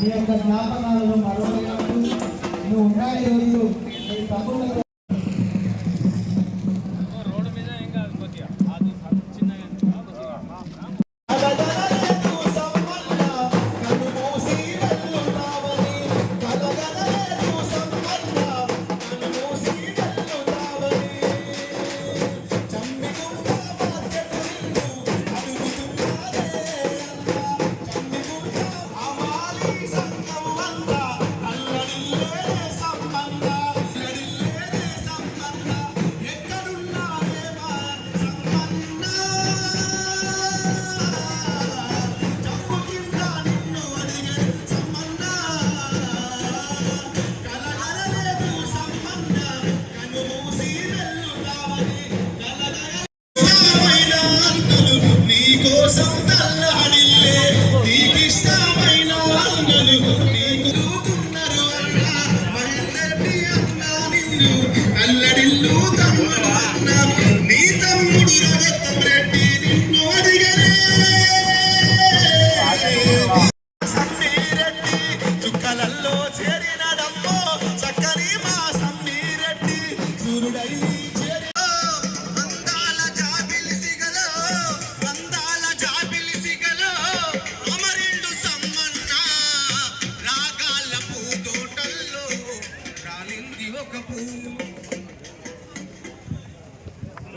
నీ యొక్క జ్ఞాపకాలను మరవలేనట్టు నువ్వు ఉన్నాయి రోజులు నీ తమ్ముళ్ళతో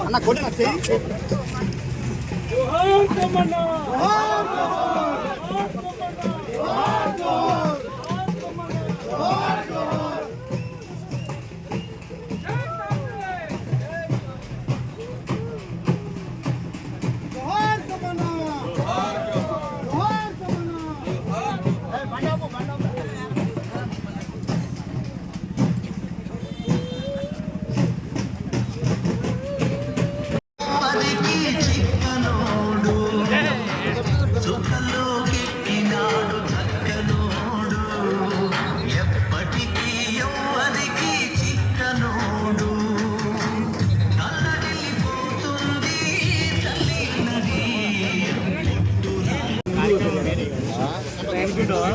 అన్న కొట్టిన చెయ్యి అనుకుంటావా?